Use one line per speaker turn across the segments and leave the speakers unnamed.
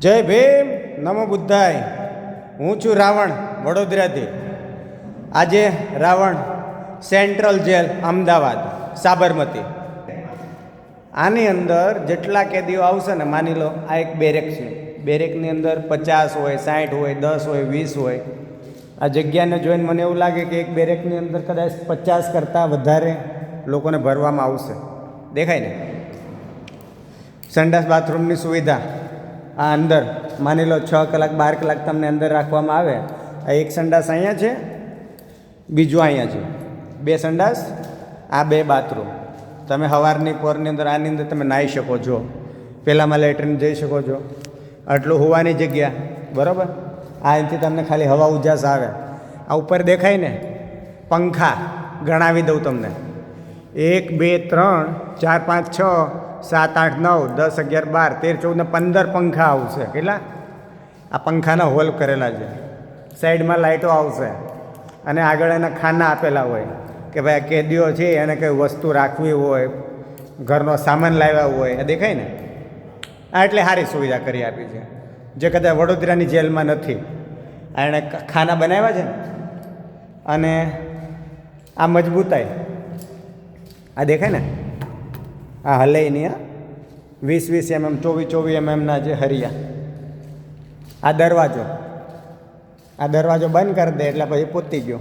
જય ભીમ, નમો બુદ્ધાય. હું છું રાવણ, વડોદરાથી. આજે રાવણ સેન્ટ્રલ જેલ, અમદાવાદ, સાબરમતી. આની અંદર જેટલા કેદીઓ આવશે ને, માની લો, આ એક બેરેક છે. બેરેકની અંદર પચાસ હોય સાઠ હોય, દસ હોય, વીસ હોય. આ જગ્યાને જોઈને મને એવું લાગે કે એક બેરેકની અંદર કદાચ પચાસ કરતાં વધારે લોકોને ભરવામાં આવશે. દેખાય ને? સંડાસ બાથરૂમની સુવિધા. આ અંદર. માની લો છ કલાક, બાર કલાક તમને અંદર રાખવામાં આવે. આ એક સંડાસ અહીંયા છે, બીજું અહીંયા છે. બે સંડાસ, આ બે બાથરૂમ. તમે સવારની પોરની અંદર આની અંદર તમે નાહી શકો છો. પહેલાંમાં લેટ્રિન જઈ શકો છો. આટલું હોવાની જગ્યા, બરાબર? આ અહીંથી તમને ખાલી હવા ઉજાસ આવે. આ ઉપર દેખાય ને? પંખા, ગણાવી દઉં તમને. એક, બે, ત્રણ, ચાર, પાંચ, છ સાત, આઠ, નવ, દસ, અગિયાર, બાર, તેર, ચૌદ પંદર પંખા આવશે. કેટલા? આ પંખાના હોલ કરેલા છે. સાઈડમાં લાઇટો આવશે. અને આગળ એના ખાના આપેલા હોય કે ભાઈ આ કેદીઓ છે, એને કંઈ વસ્તુ રાખવી હોય, ઘરનો સામાન લાવ્યા હોય એ દેખાય ને? આ એટલે સારી સુવિધા કરી આપી છે. જે કદાચ વડોદરાની જેલમાં નથી. એણે ખાના બનાવ્યા છે ને? અને આ મજબૂતાઈ. આ દેખાય ને? આ હલે નહીં હા. વીસ વીસ એમએમ, ચોવીસ ચોવીસ એમએમના જે હરિયા. આ દરવાજો. આ દરવાજો બંધ કરી દે એટલે પછી પૂતી ગયો.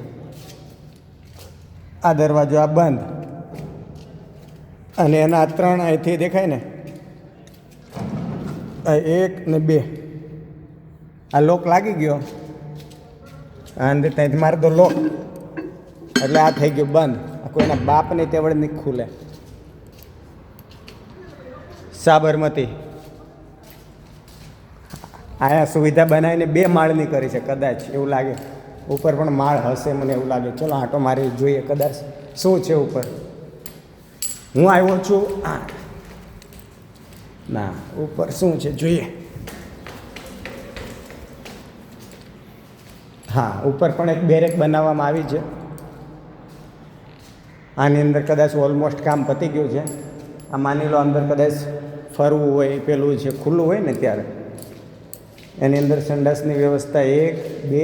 આ દરવાજો આ બંધ. અને એના ત્રણ અહીંથી દેખાય ને? એક ને બે. આ લોક લાગી ગયો. અને ત્યાંથી મારે તો લોક. એટલે આ થઈ ગયું બંધ. આ કોઈના બાપની તેવડ નહીં ખુલે. સાબરમતી. અહીંયા સુવિધા બનાવીને બે માળની કરી છે, કદાચ એવું લાગે. ઉપર પણ માળ હશે મને એવું લાગે. ચલો આંટો મારી જોઈએ કદાચ. શું છે ઉપર? હું આવ્યો છું આ. ના, ઉપર શું છે? જોઈએ. હા, ઉપર પણ એક બેરેક બનાવવામાં આવી છે. આની અંદર કદાચ ઓલમોસ્ટ કામ પતી ગયું છે. આ માની લો અંદર કદાચ ફરવું હોય પેલું જે ખુલ્લું હોય ને ત્યારે. એની અંદર સંડાસની વ્યવસ્થા એક, બે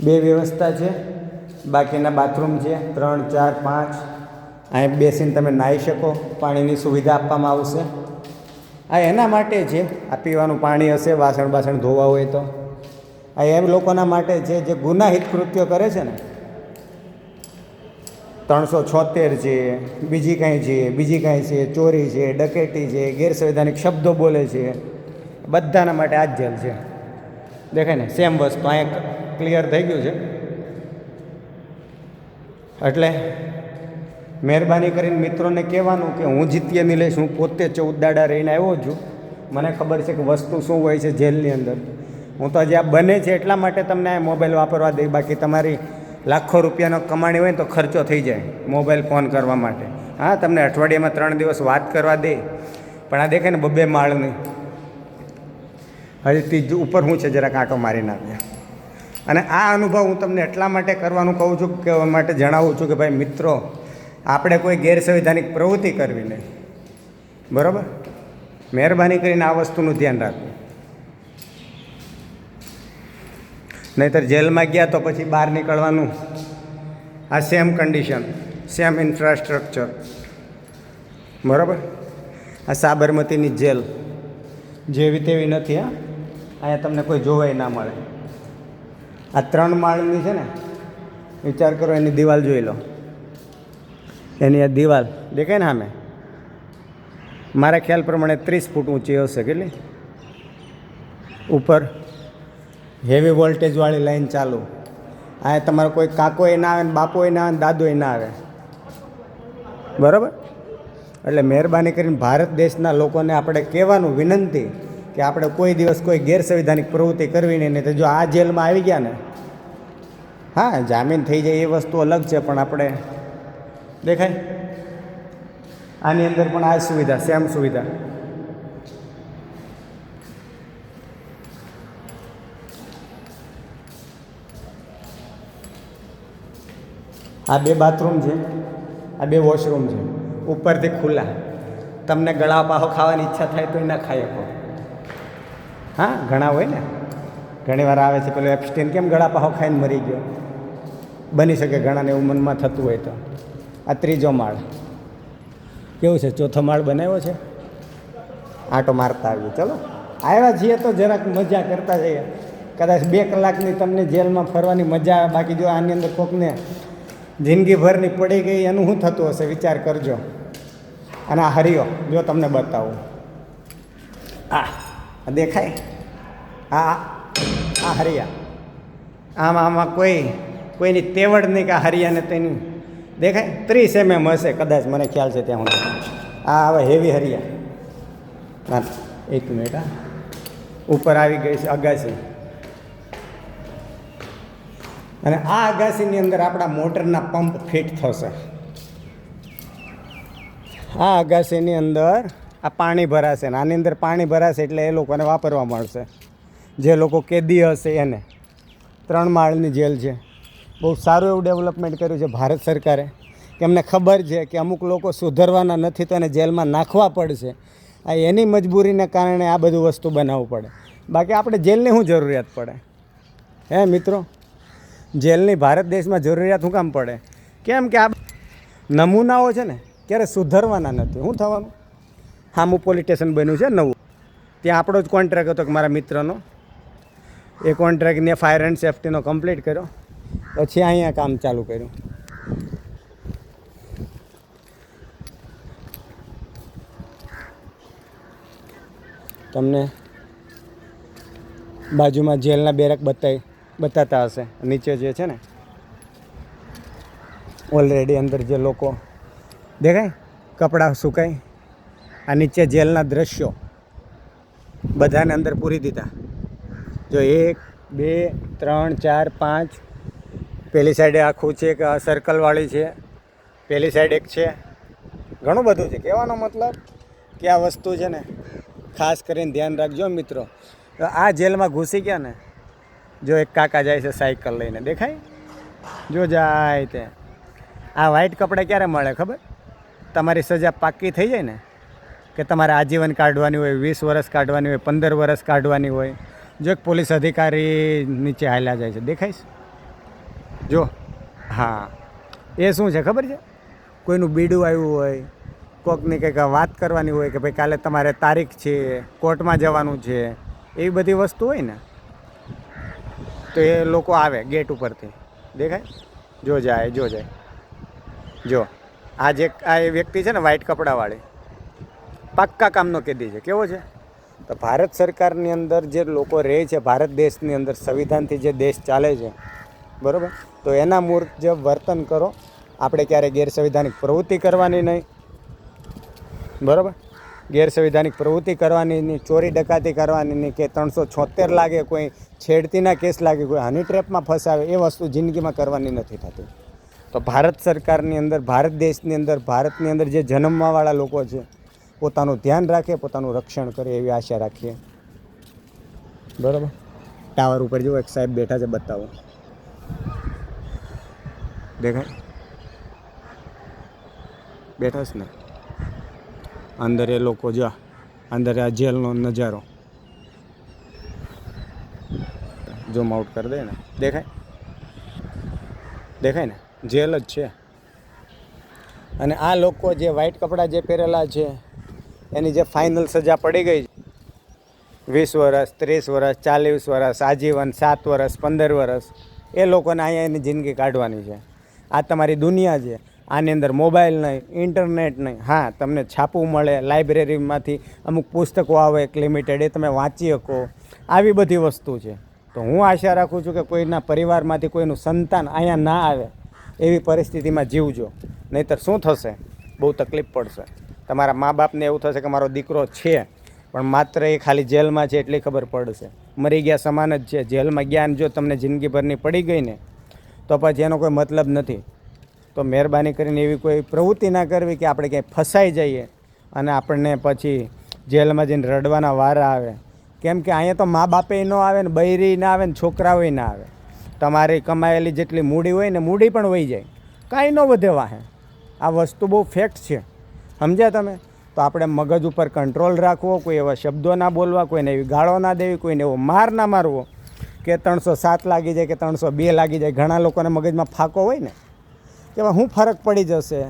બે વ્યવસ્થા છે. બાકીના બાથરૂમ છે, ત્રણ, ચાર, પાંચ. અહીં બેસીને તમે નાહી શકો, પાણીની સુવિધા આપવામાં આવશે. આ એના માટે છે, આ પીવાનું પાણી હશે વાસણ બાસણ ધોવા હોય તો. આ એમ લોકોના માટે છે, જે ગુનાહિત કૃત્યો કરે છે ને ત્રણસો છોતેર છે, બીજી કાંઈ છે, બીજી કાંઈ છે, ચોરી છે, ડકેટી છે ગેરસંવિધાનિક શબ્દો બોલે છે, બધાના માટે આ જ જેલ છે. દેખાય ને? સેમ વસ્તુ અહીંયા ક્લિયર થઈ ગયું છે. એટલે મહેરબાની કરીને મિત્રોને કહેવાનું કે હું જીતીએ નિલેશ હું પોતે ચૌદ દાડા રહીને આવ્યો છું. મને ખબર છે કે વસ્તુ શું હોય છે જેલની અંદર. હું તો આ બને છે એટલા માટે તમને મોબાઈલ વાપરવા દઈ, બાકી તમારી લાખો રૂપિયાનો કમાણી હોય ને તો ખર્ચો થઈ જાય મોબાઈલ ફોન કરવા માટે. હા, તમને અઠવાડિયામાં ત્રણ દિવસ વાત કરવા દે, પણ આ દેખાય ને બબ્બે માળની. હજી ત્રીજું ઉપર હું છે, જરાક આંટો મારી નાખ્યા. અને આ અનુભવ હું તમને એટલા માટે કરવાનું કહું છું કે માટે જણાવું છું કે ભાઈ મિત્રો, આપણે કોઈ ગેરસંવિધાનિક પ્રવૃત્તિ કરવી નહીં. બરાબર? મહેરબાની કરીને આ વસ્તુનું ધ્યાન રાખવું નહીંતર જેલમાં ગયા તો પછી બહાર નીકળવાનું. આ સેમ કન્ડિશન સેમ ઇન્ફ્રાસ્ટ્રક્ચર બરાબર? આ સાબરમતીની જેલ. જેવી તેવી નથી, હા. અહીંયા તમને કોઈ જોવાય ના મળે. આ ત્રણ માળની છે ને, વિચાર કરો એની દિવાલ જોઈ લો. એની આ દિવાલ, દેખાય ને સામે? મારા ખ્યાલ પ્રમાણે ત્રીસ ફૂટ ઊંચી હશે, કેટલી? ઉપર. હેવી વોલ્ટેજવાળી લાઈન ચાલુ. આ તમારો કોઈ કાકોય ના આવે ને બાપોય ના આવે ને દાદોય ના આવે. બરાબર? એટલે મહેરબાની કરીને ભારત દેશના લોકોને આપણે કહેવાનું વિનંતી કે આપણે કોઈ દિવસ કોઈ ગેરસંવિધાનિક પ્રવૃત્તિ કરવી નહીં તો જો આ જેલમાં આવી ગયા ને. હા, જામીન થઈ જાય એ વસ્તુ અલગ છે, પણ આપણે દેખાય. આની અંદર પણ આ સુવિધા, સેમ સુવિધા. આ બે બાથરૂમ છે, આ બે વોશરૂમ છે. ઉપરથી ખુલ્લા. તમને ગળા પાહો ખાવાની ઈચ્છા થાય તો એ ના ખાઈ શકો. હા, ઘણા હોય ને? ઘણી વાર આવે છે, પેલો એપ્સ્ટીન કેમ ગળા પાહો ખાઈને મરી ગયો? બની શકે ઘણાને એવું મનમાં થતું હોય તો. આ ત્રીજો માળ. કેવું છે, ચોથો માળ બનાવ્યો છે? આટો મારતા આવ્યો ચલો. આવ્યા છીએ તો જરાક મજા કરતા જઈએ. કદાચ બે કલાકની તમને જેલમાં ફરવાની મજા આવે બાકી જો આની અંદર કોકને જિંદગીભરની પડી ગઈ એનું શું થતું હશે? વિચાર કરજો. અને આ હરિયો, જો તમને બતાવું. આ દેખાય? આ આ હરિયા. આમાં આમાં કોઈ, કોઈની તેવડ નહીં કે આ હરિયાને તેની. દેખાય? ત્રીસ એમએમ હશે, કદાચ મને ખ્યાલ છે ત્યાં હું આ હવે હેવી હરિયા. એક મિનિટ ઉપર આવી ગઈ છે, અગાસી. અને આ અગાસીની અંદર આપણા મોટરના પંપ ફિટ થશે. આ અગાસીની અંદર આ પાણી ભરાશે ને, આની અંદર પાણી ભરાશે એટલે એ લોકોને વાપરવા મળશે. જે લોકો કેદી હશે એને. ત્રણ માળની જેલ છે. બહુ સારું એવું ડેવલપમેન્ટ કર્યું છે ભારત સરકારે. કે અમને ખબર છે કે અમુક લોકો સુધરવાના નથી તો એને જેલમાં નાખવા પડશે. આ એની મજબૂરીને કારણે આ બધું વસ્તુ બનાવવું પડે. બાકી આપણે જેલની શું જરૂરિયાત પડે? હે મિત્રો? જેલની ભારત દેશમાં જરૂરિયાત શું કામ પડે? કેમ કે આ નમૂનાઓ છે ને ક્યારે સુધરવાના નથી. શું થવાનું? હામું પોલીસ સ્ટેશન બન્યું છે નવું. ત્યાં આપણો જ કોન્ટ્રાક્ટ હતો કે મારા મિત્રનો. એ કોન્ટ્રાક્ટને ફાયર એન્ડ સેફ્ટીનો કમ્પ્લીટ કર્યો. પછી અહીંયા કામ ચાલુ કર્યું. તમને બાજુમાં જેલના બેરક બતાવી. બતાતા હશે. નીચે જે છે ને ઓલરેડી અંદર જે લોકો દેખાય, કપડાં સુકાય, આ નીચે જેલના દ્રશ્યો બધાને અંદર પૂરી દીધા. જો એક, બે, ત્રણ, ચાર, પાંચ, પેલી સાઈડે આખું છે કે સર્કલવાળી છે, પેલી સાઈડ એક છે. ઘણું બધું છે. કહેવાનો મતલબ કે આ વસ્તુ છે ને, ખાસ કરીને ધ્યાન રાખજો મિત્રો. આ જેલમાં ઘૂસી ગયા ને જો એક કાકા જાય છે સાયકલ લઈને, દેખાય? જો જાય તે. આ વ્હાઈટ કપડાં ક્યારે મળે ખબર? તમારી સજા પાક્કી થઈ જાય ને? કે તમારે આજીવન કાઢવાની હોય, વીસ વર્ષ કાઢવાની હોય, પંદર વર્ષ કાઢવાની હોય. જો એક પોલીસ અધિકારી નીચે હાલ્યા જાય છે દેખાઈશ જો, હા. એ શું છે ખબર છે? કોઈનું બીડું આવ્યું હોય, કોકની કંઈક વાત કરવાની હોય કે ભાઈ કાલે તમારે તારીખ છે, કોર્ટમાં જવાનું છે, એવી બધી વસ્તુ હોય ને? તો એ લોકો આવે ગેટ ઉપરથી. દેખાય? જો જાય જો જાય. જો. આ જે, આ એ વ્યક્તિ છે ને વ્હાઈટ કપડાવાળી. પાક્કા કામનો કેદી છે. કેવો છે? તો ભારત સરકારની અંદર જે લોકો રહે છે, ભારત દેશની અંદર, સંવિધાનથી જે દેશ ચાલે છે, બરાબર? તો એના મુજબ વર્તન કરો. આપણે ક્યારે ગેરસંવિધાનિક પ્રવૃત્તિ કરવાની નહીં. બરાબર? ગેરસંવિધાનિક પ્રવૃત્તિ કરવાની ચોરી ડકાતી કરવાની કે ત્રણસો છોતેર લાગે કોઈ છેડતીના કેસ લાગે કોઈ હની ટ્રેપમાં ફસાવે એ વસ્તુ જિંદગીમાં કરવાની નથી થતી. તો ભારત સરકારની અંદર ભારત દેશની અંદર ભારતની અંદર જે જન્મવાવાળા લોકો છે પોતાનું ધ્યાન રાખે પોતાનું રક્ષણ કરે એવી આશા રાખીએ. બરાબર. ટાવર ઉપર જુઓ એક સાહેબ બેઠા છે બતાવો. દેખાય? બેઠા છે ને? અંદર એ લોકો જા, અંદર આ જેલનો નજારો. ઝૂમ આઉટ કરી દે ને. દેખાય? દેખાય ને? જેલ જ છે. અને આ લોકો જે વ્હાઈટ કપડાં જે પહેરેલા છે, એની જે ફાઇનલ સજા પડી ગઈ છે. વીસ વર્ષ ત્રીસ વર્ષ ચાલીસ વર્ષ આજીવન સાત વર્ષ પંદર વર્ષ એ લોકોને અહીંયા એની જિંદગી કાઢવાની છે. આ તમારી દુનિયા છે. આની અંદર મોબાઈલ નહીં, ઇન્ટરનેટ નહીં. હા, તમને છાપું મળે, લાઇબ્રેરીમાંથી અમુક પુસ્તકો આવે, એક લિમિટેડ એ તમે વાંચી શકો. આવી બધી વસ્તુ છે. તો હું આશા રાખું છું કે કોઈના પરિવારમાંથી કોઈનું સંતાન અહીંયા ના આવે, એવી પરિસ્થિતિમાં જીવજો. નહીંતર શું થશે? બહુ તકલીફ પડશે. તમારા મા બાપને એવું થશે કે મારો દીકરો છે, પણ માત્ર એ ખાલી જેલમાં છે એટલી ખબર પડશે. મરી ગયા સમાન જ છે. જેલમાં જ્ઞાન જો તમને જિંદગીભરની પડી ગઈ ને, તો પછી એનો કોઈ મતલબ નથી. તો મહેરબાની કરીને એવી કોઈ પ્રવૃત્તિ ના કરવી કે આપણે ક્યાંય ફસાઈ જઈએ અને આપણને પછી જેલમાં જઈને રડવાના વારા આવે. કેમ કે અહીંયા તો મા બાપે ન આવે ને બૈરી ના આવે ને છોકરાઓય ના આવે. તમારી કમાયેલી જેટલી મૂડી હોય ને મૂડી પણ વહી જાય. કાંઈ ન વધે વાહે. આ વસ્તુ બહુ ફેક્ટ છે. સમજ્યા તમે? તો આપણે મગજ ઉપર કંટ્રોલ રાખવો, કોઈ એવા શબ્દો ના બોલવા, કોઈને એવી ગાળો ના દેવી, કોઈને એવો માર ના મારવો કે ત્રણસો સાત લાગી જાય કે ત્રણસો બે લાગી જાય. ઘણા લોકોને મગજમાં ફાંકો હોય ને. કે શું ફરક પડી જશે?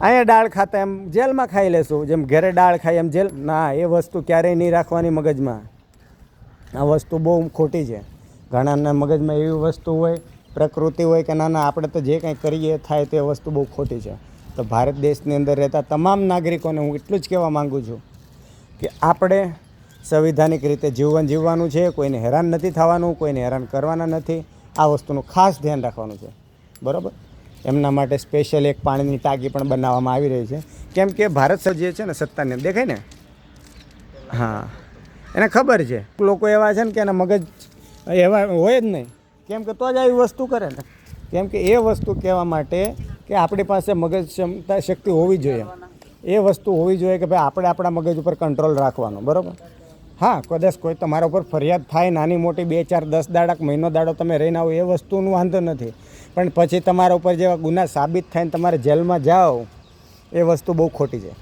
અહીંયા દાળ ખાતા એમ જેલમાં ખાઈ લેશું. જેમ ઘરે દાળ ખાઈ એમ જેલ ના, એ વસ્તુ ક્યારેય નહીં રાખવાની મગજમાં. આ વસ્તુ બહુ ખોટી છે. ઘણાના મગજમાં એવી વસ્તુ હોય, પ્રકૃતિ હોય કે ના ના, આપણે તો જે કંઈ કરીએ, થાય તે વસ્તુ બહુ ખોટી છે. તો ભારત દેશની અંદર રહેતા તમામ નાગરિકોને હું એટલું જ કહેવા માગું છું કે આપણે સંવિધાનિક રીતે જીવન જીવવાનું છે, કોઈને હેરાન નથી થવાનું, કોઈને હેરાન કરવાના નથી. આ વસ્તુનું ખાસ ધ્યાન રાખવાનું છે. બરાબર? એમના માટે સ્પેશિયલ એક પાણીની ટાંકી પણ બનાવવામાં આવી રહી છે. કેમ કે ભારત સર જે છે ને સત્તાને દેખાય ને? હા. એને ખબર છે. લોકો એવા છે ને કે એના મગજ એવા હોય જ નહીં. કેમ કે તો જ આવી વસ્તુ કરે ને. કેમ કે એ વસ્તુ કહેવા માટે કે આપણી પાસે મગજ ક્ષમતા શક્તિ હોવી જોઈએ. એ વસ્તુ હોવી જોઈએ કે ભાઈ આપણે આપણા મગજ ઉપર કંટ્રોલ રાખવાનો, બરાબર? હા, કદાચ કોઈ તમારા ઉપર ફરિયાદ થાય, નાની મોટી બે ચાર દસ દાડા મહિનો દાડો તમે રહીને આવો, એ વસ્તુનું વાંધો નથી. પણ પછી તમારા ઉપર જેવા ગુના સાબિત થાય તમારે જેલમાં જાઓ, એ વસ્તુ બહુ ખોટી છે.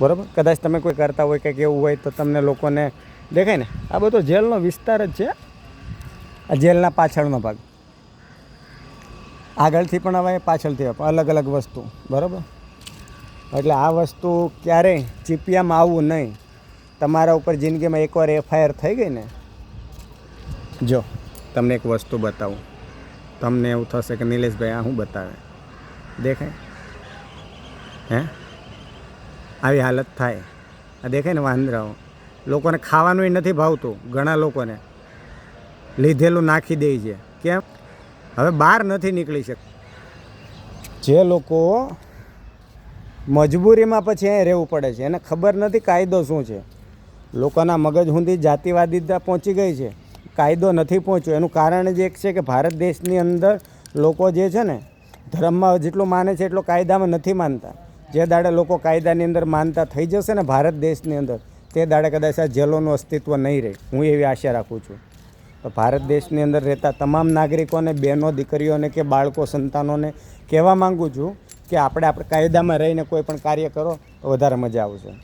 બરાબર? કદાચ તમે કોઈ કરતા હોય કંઈક એવું હોય તો તમને લોકોને દેખાય ને? આ બધો જેલનો વિસ્તાર જ છે. આ જેલના પાછળનો ભાગ. આગળથી પણ હવે પાછળથી અલગ અલગ વસ્તુ. બરાબર? એટલે આ વસ્તુ ક્યારેય ચીપિયામાં આવવું નહીં. તમારા ઉપર જિંદગીમાં એકવાર એફઆઈઆર થઈ ગઈ ને? જો, તમને એક વસ્તુ બતાવું. તમને એવું થશે કે નિલેશભાઈ, આ શું બતાવે? દેખાય? હે? આવી હાલત થાય. આ દેખાય ને વાંદરાઓ. લોકોને ખાવાનું નથી ભાવતું, ઘણા લોકોને. લીધેલું નાખી દે છે. કેમ? હવે બહાર નથી નીકળી શકતા જે લોકો મજબૂરીમાં પછી અહીં રહેવું પડે છે. એને ખબર નથી કાયદો શું છે. લોકોના મગજ સુધી જાતિવાદીતા પહોંચી ગઈ છે. કાયદો નથી પહોંચ્યો. એનું કારણ જ એક છે કે ભારત દેશની અંદર લોકો જે છે ને ધર્મમાં જેટલું માને છે એટલું કાયદામાં નથી માનતા. જે દાડે લોકો કાયદાની અંદર માનતા થઈ જશે ને ભારત દેશની અંદર, તે દાડે કદાચ આ જેલોનું અસ્તિત્વ નહીં રહે. હું એવી આશા રાખું છું. તો ભારત દેશની અંદર રહેતા તમામ નાગરિકોને, બહેનો, દીકરીઓને કે બાળકો, સંતાનોને કહેવા માગું છું કે આપણે આપણે કાયદામાં રહીને કોઈ પણ કાર્ય કરો તો વધારે મજા આવશે.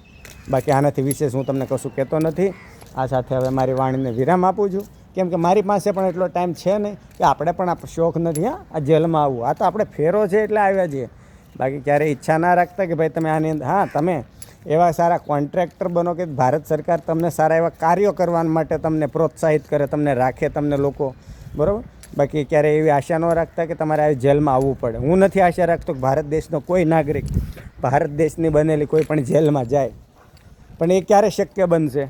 બાકી આનાથી વિશેષ હું તમને કશું કહેતો નથી. આ સાથે હવે મારી વાણીને વિરામ આપું છું. કેમ કે મારી પાસે પણ એટલો ટાઈમ છે નહીં કે આપણે પણ આ શોખ નથી, હા, આ જેલમાં આવવું આ તો આપણે ફેરો છે એટલે આવ્યા છીએ. બાકી ક્યારેય ઈચ્છા ના રાખતા કે ભાઈ તમે આની અંદર, હા, તમે એવા સારા કોન્ટ્રાક્ટર બનો કે ભારત સરકાર તમને સારા એવા કાર્યો કરવા માટે તમને પ્રોત્સાહિત કરે, તમને રાખે, તમને લોકો, બરાબર? બાકી ક્યારે એવી આશા ન રાખતા કે તમારે આવી જેલમાં આવવું પડે. હું નથી આશા રાખતો કે ભારત દેશનો કોઈ નાગરિક, ભારત દેશની બનેલી કોઈ પણ જેલમાં જાય. પણ એ ક્યારે શક્ય બનશે?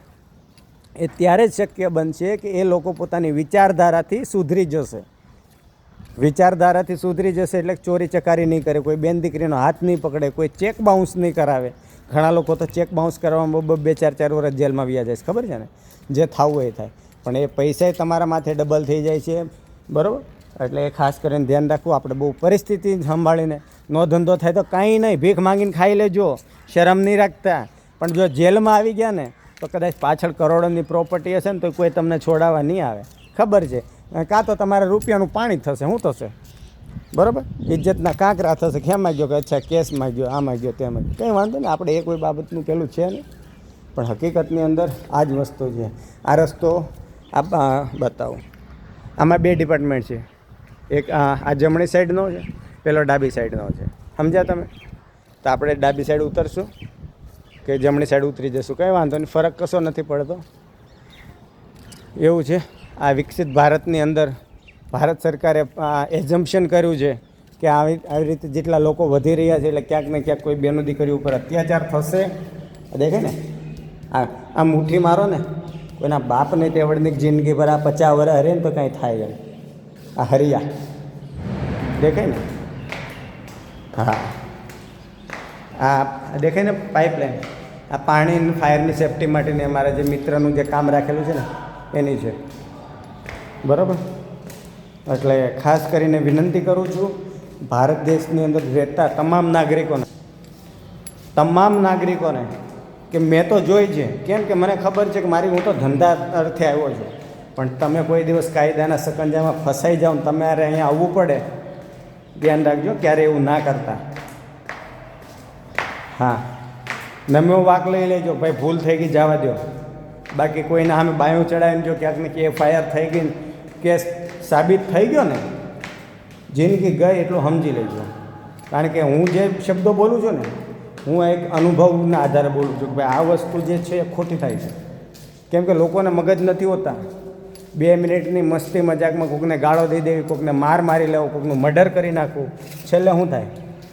એ ત્યારે જ શક્ય બનશે કે એ લોકો પોતાની વિચારધારાથી સુધરી જશે. વિચારધારાથી સુધરી જશે એટલે ચોરી ચકારી નહીં કરે, કોઈ બેન દીકરીનો હાથ નહીં પકડે, કોઈ ચેક બાઉન્સ નહીં કરાવે. ઘણા લોકો તો ચેક બાઉન્સ કરવામાં બ- બે ચાર ચાર વર્ષ જેલમાં વ્યા જાય છે, ખબર છે ને? જે થવું એ થાય. પણ એ પૈસા તમારા માથે ડબલ થઈ જાય છે બરાબર? એટલે એ ખાસ કરીને ધ્યાન રાખવું, આપણે બહુ પરિસ્થિતિ સંભાળીને. નો ધંધો થાય તો કાંઈ નહીં, ભીખ માંગીને ખાઈ લેજો, શરમ નહીં રાખતા. પણ જો જેલમાં આવી ગયા ને તો કદાચ પાછળ કરોડોની પ્રોપર્ટી હશે ને તો કોઈ તમને છોડાવવા નહીં આવે. ખબર છે. કાં તો તમારે રૂપિયાનું પાણી થશે. શું થશે? બરાબર? ઇજ્જતના કાંકરા થશે. ક્યાં ગયો કે અચ્છા કેસ માગ્યો આ માગ્યો તેમાં ગયો. કંઈ વાંધો નહીં. આપણે એ કોઈ બાબતનું પેલું છે નહીં. પણ હકીકતની અંદર આ જ વસ્તુ છે. આ રસ્તો આપ બતાવો. આમાં બે ડિપાર્ટમેન્ટ છે. એક આ જમણી સાઈડનો છે. પેલો ડાબી સાઈડનો છે. સમજ્યા તમે? તો આપણે ડાબી સાઈડ ઉતરશું. કે જમણી સાઈડ ઉતરી જશું. કંઈ વાંધો નહીં, ફરક કશો નથી પડતો. એવું છે. આ વિકસિત ભારતની અંદર ભારત સરકારે એઝમ્પશન કર્યું છે કે આવી આવી રીતે જેટલા લોકો વધી રહ્યા છે એટલે ક્યાંક ને ક્યાંક કોઈ બેનો દીકરી ઉપર અત્યાચાર થશે. દેખે ને? આ આ મુઠ્ઠી મારો ને, કોઈના બાપને તેવડની જિંદગી પર આ પચાસ વર્ષ હરે ને તો કાંઈ થાય એમ આ હરિયા. દેખાય ને? હા. આ દેખાય ને પાઇપલાઇન? આ પાણી ફાયરની સેફટી માટેની અમારા જે મિત્રનું જે કામ રાખેલું છે ને, એની છે. બરાબર? એટલે ખાસ કરીને વિનંતી કરું છું, ભારત દેશની અંદર રહેતા તમામ નાગરિકોને તમામ નાગરિકોને, કે મેં તો જોઈ છે, કેમ કે મને ખબર છે કે મારી હું તો ધંધા અર્થે આવ્યો છું, પણ તમે કોઈ દિવસ કાયદાના સકંજામાં ફસાઈ જાઓ તમારે અહીંયા આવવું પડે. ધ્યાન રાખજો, ક્યારે એવું ના કરતા. હા. નમ્યો વાક લઈ લેજો, ભાઈ ભૂલ થઈ ગઈ, જવા દો બાકી કોઈને સામે બાયું ચડાવીને જો ક્યાંક ને ક્યાંક એફઆઈઆર થઈ ગઈ કેસ સાબિત થઈ ગયો ને જિંદગી ગઈ એટલું સમજી લેજો. કારણ કે હું જે શબ્દો બોલું છું ને, હું એક અનુભવના આધારે બોલું છું કે ભાઈ આ વસ્તુ જે છે એ ખોટી થાય છે. કેમ કે લોકોને મગજ નથી હોતા. બે મિનિટની મસ્તી મજાકમાં કોકને ગાળો દઈ દેવી, કોકને માર મારી લેવો, કોકનું મર્ડર કરી નાખવું. છેલ્લે શું થાય?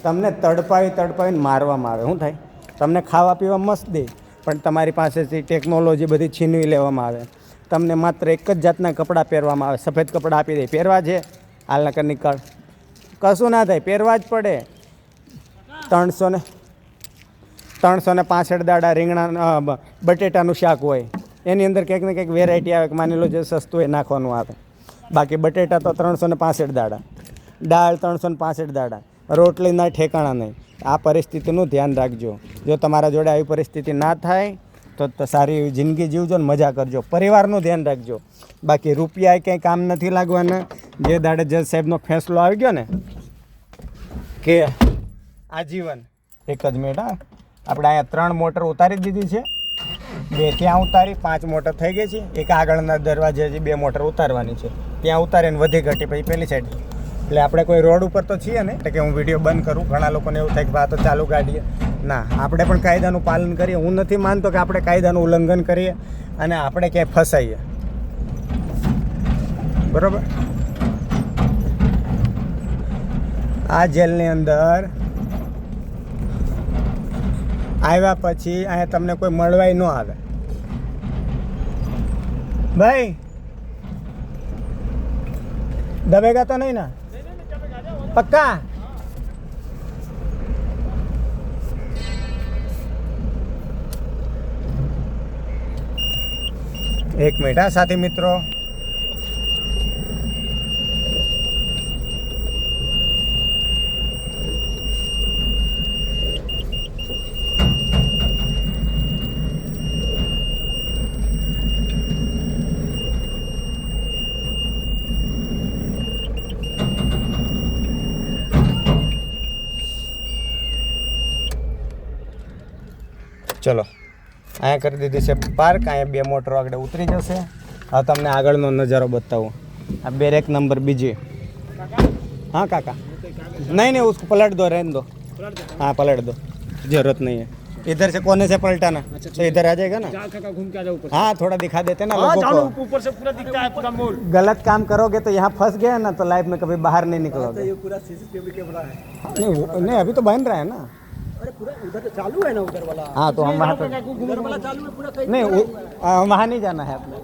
તમને તડપાવી તડપાવીને મારવામાં આવે. શું થાય? તમને ખાવા પીવા મસ્ત દે, પણ તમારી પાસેથી ટેકનોલોજી બધી છીનવી લેવામાં આવે. તમને માત્ર એક જ જાતના કપડાં પહેરવામાં આવે. સફેદ કપડાં આપી દે. પહેરવા છે? હાલ નકર નીકળ. કશું ના થાય. પહેરવા જ પડે. ત્રણસો ને ત્રણસો ને પાસઠ દાડા રીંગણા બટેટાનું શાક હોય. એની અંદર કંઈક ને કંઈક વેરાયટી આવે કે માની લો જે સસ્તું એ નાખવાનું આવે. બાકી બટેટા તો ત્રણસો ને પાસઠ દાડા. દાળ ત્રણસો ને પાસઠ દાડા. રોટલીના ઠેકાણા નહીં. આ પરિસ્થિતિનું ધ્યાન રાખજો. જો તમારા જોડે આવી પરિસ્થિતિ ના થાય, તો સારી એવી જિંદગી જીવજો ને મજા કરજો. પરિવારનું ધ્યાન રાખજો. બાકી રૂપિયા કંઈ કામ નથી લાગવાના. જે દાડે જજ સાહેબનો ફેંસલો આવી ગયો ને, કે આજીવન. એક જ મિનિટ, હા. આપણે અહીંયા ત્રણ મોટર ઉતારી દીધી છે. બે ત્યાં ઉતારી, પાંચ મોટર થઈ ગઈ છે. એક આગળના દરવાજે બે મોટર ઉતારવાની છે. ત્યાં ઉતારીને વધી ઘટી પછી પેલી સાઈડ એટલે આપણે કોઈ રોડ ઉપર તો છીએ ને એટલે કે હું વીડિયો બંધ કરું. ઘણા લોકોને એવું થાય કે તો ચાલુ કાઢીએ ના, આપણે પણ કાયદાનું પાલન કરીએ. હું નથી માનતો કે આપણે કાયદાનું ઉલ્લંઘન કરીએ અને આપણે ક્યાંય ફસાઈએ. બરોબર? આ જેલની અંદર આવ્યા પછી અહીંયા તમને કોઈ મળવાય ન આવે. ભાઈ, દબેગા તો નહીં ના? પક્કા એક મિનિટ હા સાથી મિત્રો અહીંયા કરી દીધી છે પાર્ક અહીંયા બે મોટરો આગળ ઉતરી જશે હવે તમને આગળનો નજારો બતાવું આ બેરેક નંબર બીજી हाँ काका नहीं नहीं उसको पलट दो रहने दो हाँ पलट दो जरूरत नहीं है इधर से कोने से पलटाना तो इधर आ जाएगा ना
काका घूम के आ जाओ ऊपर
हाँ थोड़ा दिखा देते ना
हाँ
लोगों
चलो
को
ऊपर से पूरा दिखता है पूरा मॉल
गलत काम करोगे तो यहाँ फंस गए ना तो लाइफ में कभी बाहर नहीं निकलोगे
ये पूरा सीसीटीवी कैमरा है
नहीं वो- नहीं अभी तो बन रहा है ना
अरे पूरा उधर तो चालू है ना उधर वाला
हाँ तो हम वहाँ पे
उधर वाला चालू है पूरा कहीं
नहीं वो- आ, वहाँ नहीं जाना है अपने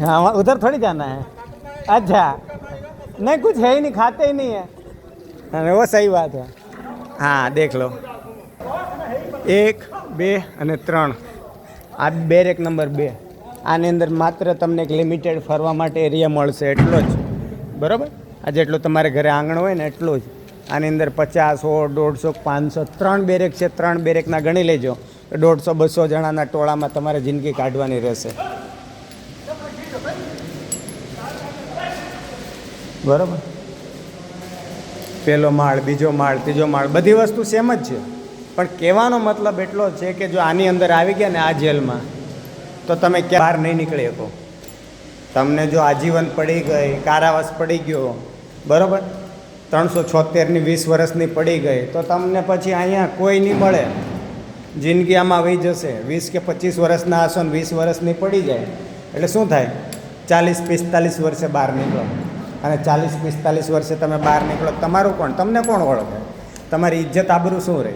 हाँ वहाँ- उधर थोड़ी जाना है अच्छा नहीं कुछ है ही नहीं खाते ही नहीं है हाँ, वो सही बात है हाँ देख लो એક બે અને ત્રણ આ બેરેક નંબર બે આની અંદર માત્ર તમને એક લિમિટેડ ફરવા માટે એરિયા મળશે એટલો જ બરાબર આ જેટલો તમારે ઘરે આંગણ હોય ને એટલો જ આની અંદર પચાસ સો, દોઢસો, પાંચસો, ત્રણ બેરેક છે, ત્રણ બેરેકના ગણી લેજો. દોઢસો, બસો જણાના ટોળામાં તમારે જિંદગી કાઢવાની રહેશે. બરાબર? પહેલો માળ, બીજો માળ, ત્રીજો માળ, બધી વસ્તુ સેમ જ છે. પણ કહેવાનો મતલબ એટલો છે કે જો આની અંદર આવી ગયા ને આ જેલમાં, તો તમે ક્યાં બહાર નહીં નીકળી શકો. તમને જો આજીવન પડી ગઈ, કારાવાસ પડી ગયો, બરાબર? ત્રણસો છોતેરની વીસ વર્ષની પડી ગઈ, તો તમને પછી અહીંયા કોઈ નહીં મળે. જિંદગી આમાં આવી જશે. વીસ કે પચીસ વર્ષના હશો ને વીસ વર્ષની પડી જાય. એટલે શું થાય? ચાલીસ પિસ્તાલીસ વર્ષે બહાર નીકળો. અને ચાલીસ પિસ્તાલીસ વર્ષે તમે બહાર નીકળો તમારું કોણ? તમને કોણ ઓળખે? તમારી ઇજ્જત આબરૂ શું રહે?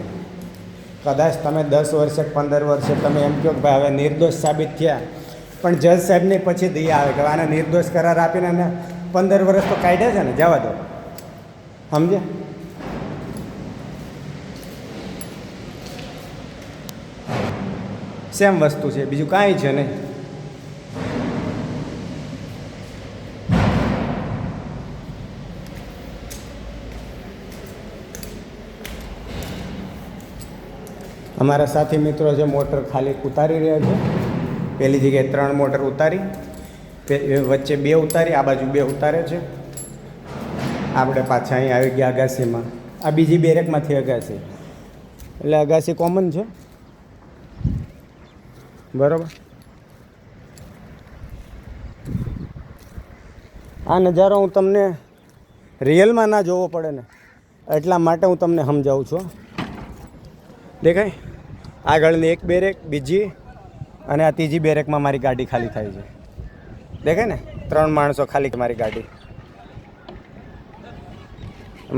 કદાચ તમે દસ વર્ષે પંદર વર્ષે તમે એમ કહો કે ભાઈ હવે નિર્દોષ સાબિત થયા. પણ જજ સાહેબને પછી દયા આવે કે આને નિર્દોષ કરાર આપીને પંદર વર્ષ તો કાઢ્યા છે ને, જવા દો. સમજ્યા? સેમ વસ્તુ છે, બીજું કાંઈ છે નહીં. અમારા સાથી મિત્રો જે મોટર ખાલી ઉતારી રહ્યા છે, પહેલી જગ્યાએ ત્રણ મોટર ઉતારી વચ્ચે બે ઉતારી, આ બાજુ બે ઉતારે છે. આપણે પાછા અહીં આવી ગયા અગાસીમાં. આ બીજી બેરેકમાંથી અગાસી. એટલે અગાસી કોમન છે? બરાબર. આ નજારો હું તમને રિયલમાં ના જોવો પડે ને, એટલા માટે હું તમને સમજાવું છું દેખાય? આગળની એક બેરેક, બીજી અને આ ત્રીજી બેરેકમાં મારી ગાડી ખાલી થાય છે. દેખાય ને? ત્રણ માણસો ખાલી મારી ગાડી.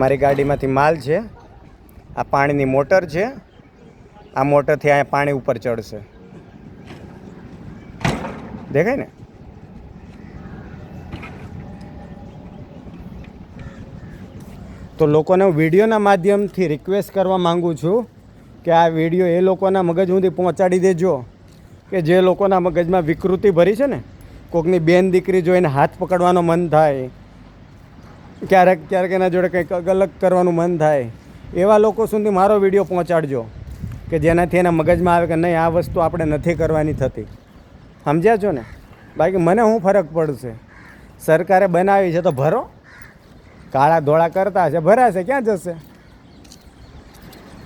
મારી ગાડીમાંથી માલ છે, આ પાણીની મોટર છે, આ મોટરથી અહીંયા પાણી ઉપર ચડશે. દેખાય ને? તો લોકોને હું વિડીયોના માધ્યમથી રિક્વેસ્ટ કરવા માગું છું કે આ વીડિયો એ લોકોના મગજ સુધી પહોંચાડી દેજો, કે જે લોકોના મગજમાં વિકૃતિ ભરી છે ને, કોકની બેન દીકરી જોઈને હાથ પકડવાનો મન થાય ક્યારેક ક્યારેક એના જોડે કંઈક અલગ કરવાનું મન થાય. એવા લોકો સુધી મારો વીડિયો પહોંચાડજો, કે જેનાથી એના મગજમાં આવે કે નહીં, આ વસ્તુ આપણે નથી કરવાની થતી. સમજ્યા છો ને? બાકી મને શું ફરક પડશે? સરકારે બનાવી છે તો ભરો? કાળા ધોળા કરતા છે ભરાશે, ક્યાં જશે?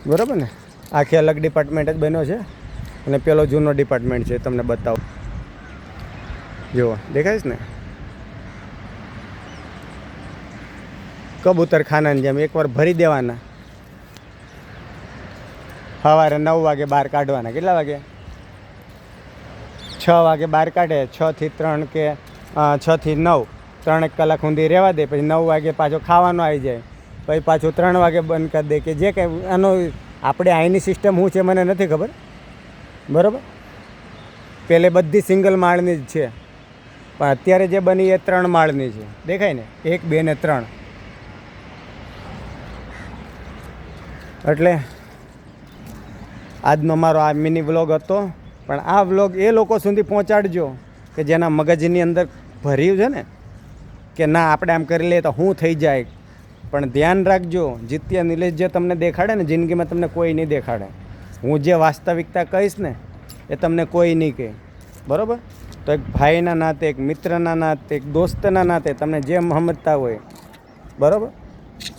બરાબર ને? આખી અલગ ડિપાર્ટમેન્ટ જ બન્યો છે. અને પેલો જૂનો ડિપાર્ટમેન્ટ છે તમને બતાવો. જુઓ, દેખાય છે ને? કબૂતર ખાનાની જેમ એકવાર ભરી દેવાના. સવારે નવ વાગે બહાર કાઢવાના. કેટલા વાગે? છ વાગે બહાર કાઢે. છથી ત્રણ કે છથી નવ. ત્રણ એક કલાક સુધી રહેવા દે, પછી નવ વાગે પાછો ખાવાનો આવી જાય. પછી પાછું ત્રણ વાગે બંધ કરી દે કે જે કંઈ આનો આપણે અહીંની સિસ્ટમ શું છે મને નથી ખબર. બરાબર? પહેલે બધી સિંગલ માળની જ છે. પણ અત્યારે જે બની એ ત્રણ માળની છે. દેખાય ને? એક, બે ને ત્રણ. એટલે આજનો મારો આ મિની વ્લોગ હતો. પણ આ વ્લોગ એ લોકો સુધી પહોંચાડજો કે જેના મગજની અંદર ભર્યું છે ને, કે ના, આપણે આમ કરી લઈએ તો હું થઈ જાય. પણ ધ્યાન રાખજો, જીત્યા નિલેશ જે તમને દેખાડે ને, જિંદગીમાં તમને કોઈ નહીં દેખાડે. હું જે વાસ્તવિકતા કહીશ ને, એ તમને કોઈ નહીં કહે. બરાબર? તો એક ભાઈના નાતે, એક મિત્રના નાતે, એક દોસ્તના નાતે તમને જે સમજતા હોય. બરાબર?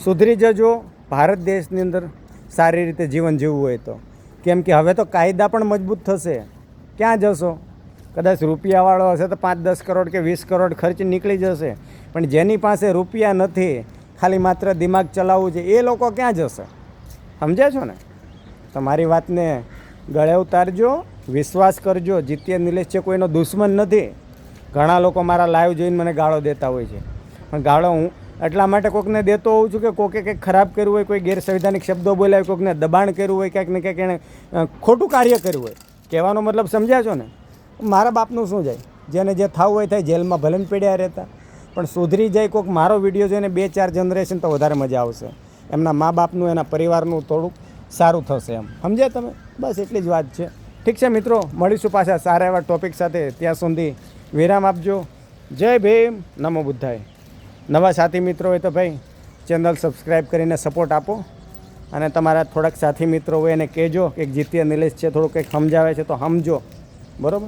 સુધરી જજો. ભારત દેશની અંદર સારી રીતે જીવન જીવવું હોય તો. કેમ કે હવે તો કાયદા પણ મજબૂત થશે. ક્યાં જશો? કદાચ રૂપિયાવાળો હશે તો પાંચ દસ કરોડ કે વીસ કરોડ ખર્ચ નીકળી જશે. પણ જેની પાસે રૂપિયા નથી, ખાલી માત્ર દિમાગ ચલાવવું છે, એ લોકો ક્યાં જશે? સમજ્યા છો ને? તમારી વાતને ગળે ઉતારજો, વિશ્વાસ કરજો, જીત્ય નિલેશ છે કોઈનો દુશ્મન નથી. ઘણા લોકો મારા લાઈવ જોઈને મને ગાળો દેતા હોય છે. પણ ગાળો હું એટલા માટે કોઈકને દેતો હોઉં છું કે કોકે કંઈક ખરાબ કર્યું હોય, કોઈ ગેરસંવિધાનિક શબ્દો બોલ્યા હોય કોઈકને દબાણ કર્યું હોય, ક્યાંક ને ક્યાંક એણે ખોટું કાર્ય કર્યું હોય. કહેવાનો મતલબ સમજ્યા છો ને? મારા બાપનું શું જાય? જેને જે થવું હોય થાય, જેલમાં ભલે પીડ્યા રહેતા. પણ સુધરી જાય કોઈક મારો વીડિયો જોઈને બે ચાર જનરેશન તો વધારે મજા આવશે. એમના મા બાપનું, એના પરિવારનું થોડુંક સારું થશે એમ. સમજ્યા તમે? બસ એટલી જ વાત છે. ઠીક છે મિત્રો, મળીશું પાછા સારા એવા ટોપિક સાથે. ત્યાં સુધી વિરામ આપજો. જય ભીમ. નમો બુદ્ધાય. નવા સાથી મિત્રો હોય તો ભાઈ ચેનલ સબસ્ક્રાઈબ કરીને સપોર્ટ આપો. અને તમારા થોડાક સાથી મિત્રો હોય એને કહેજો કે જીત્ય નિલેશ છે, થોડુંક કંઈક સમજાવે છે તો સમજો. બરાબર?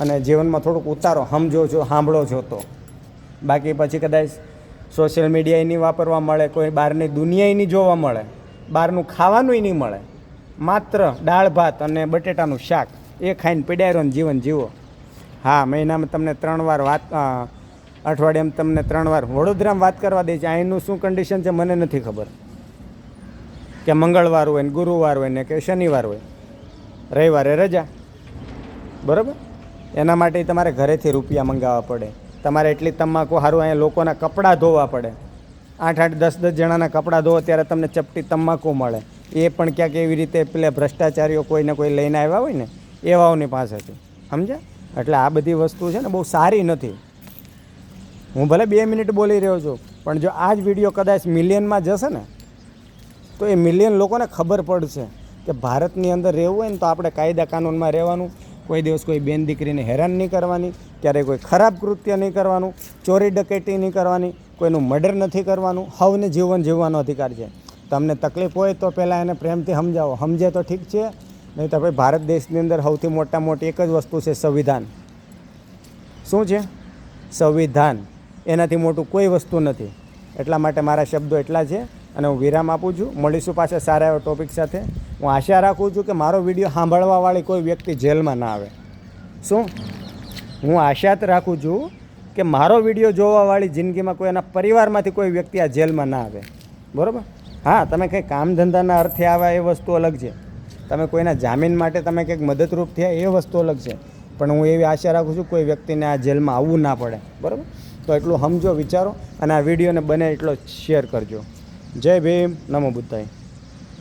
અને જીવનમાં થોડુંક ઉતારો, સમજો છો, સાંભળો છો તો. બાકી પછી કદાચ સોશિયલ મીડિયા એની વાપરવા મળે, કોઈ બહારની દુનિયા એની જોવા મળે, બહારનું ખાવાનું નહીં મળે. માત્ર દાળ, ભાત અને બટેટાનું શાક, એ ખાઈને પીડાયરો જીવન જીવો. હા મહિનામાં તમને ત્રણ વાર વાત અઠવાડિયામાં તમને ત્રણ વાર વડોદરામાં વાત કરવા દે છે. અહીંનું શું કન્ડિશન છે મને નથી ખબર. કે મંગળવાર હોય ને ગુરુવાર હોય ને કે શનિવાર હોય. રવિવારે રજા. બરાબર? એના માટે તમારે ઘરેથી રૂપિયા મંગાવવા પડે. તમારે એટલી તમાકુ સારું અહીંયા લોકોના કપડાં ધોવા પડે. આઠ આઠ દસ દસ જણાના કપડાં ધોવો ત્યારે તમને ચપટી તમાકુ મળે. એ પણ ક્યાંક એવી રીતે પેલા ભ્રષ્ટાચારીઓ કોઈને કોઈ લઈને આવ્યા હોય ને એવાઓની પાસેથી. સમજ્યા? એટલે આ બધી વસ્તુ છે ને બહુ સારી નથી. હું ભલે બે મિનિટ બોલી રહ્યો છું, પણ જો આ જ વીડિયો કદાચ મિલિયનમાં જશે ને, તો એ મિલિયન લોકોને ખબર પડશે કે ભારતની અંદર રહેવું હોય ને તો આપણે કાયદા કાનૂનમાં રહેવાનું, કોઈ દિવસ કોઈ બેન દીકરીને હેરાન નહીં કરવાની, ક્યારેય કોઈ ખરાબ કૃત્ય નહીં કરવાનું, ચોરી ડકેટી નહીં કરવાની, કોઈનું મર્ડર નથી કરવાનું, હવને જીવન જીવવાનો અધિકાર છે. તમને તકલીફ હોય તો પહેલાં એને પ્રેમથી સમજાવો, સમજે તો ઠીક છે, નહીં તો ભાઈ ભારત દેશની અંદર સૌથી મોટા મોટી એક જ વસ્તુ છે સંવિધાન. શું છે? સંવિધાન. એનાથી મોટું કોઈ વસ્તુ નથી. એટલા માટે મારા શબ્દો એટલા છે અને હું વિરામ આપું છું. મળીશું પાછા સારા એવા ટોપિક સાથે. હું આશા રાખું છું કે મારો વીડિયો સાંભળવાવાળી કોઈ વ્યક્તિ જેલમાં ના આવે. શું? હું આશા જ રાખું છું કે મારો વીડિયો જોવાવાળી જિંદગીમાં કોઈ એના પરિવારમાંથી કોઈ વ્યક્તિ આ જેલમાં ના આવે. બરાબર? હા, તમે કંઈ કામ ધંધાના અર્થે આવ્યા એ વસ્તુ અલગ છે. તમે કોઈના જામીન માટે તમે કંઈક મદદરૂપ થયા એ વસ્તુ અલગ છે. પણ હું એવી આશા રાખું છું કોઈ વ્યક્તિને આ જેલમાં આવવું ના પડે. બરાબર? તો એટલું સમજો, વિચારો અને આ વિડીયોને બને એટલો શેર કરજો. જય ભીમ, નમો બુદ્ધાય.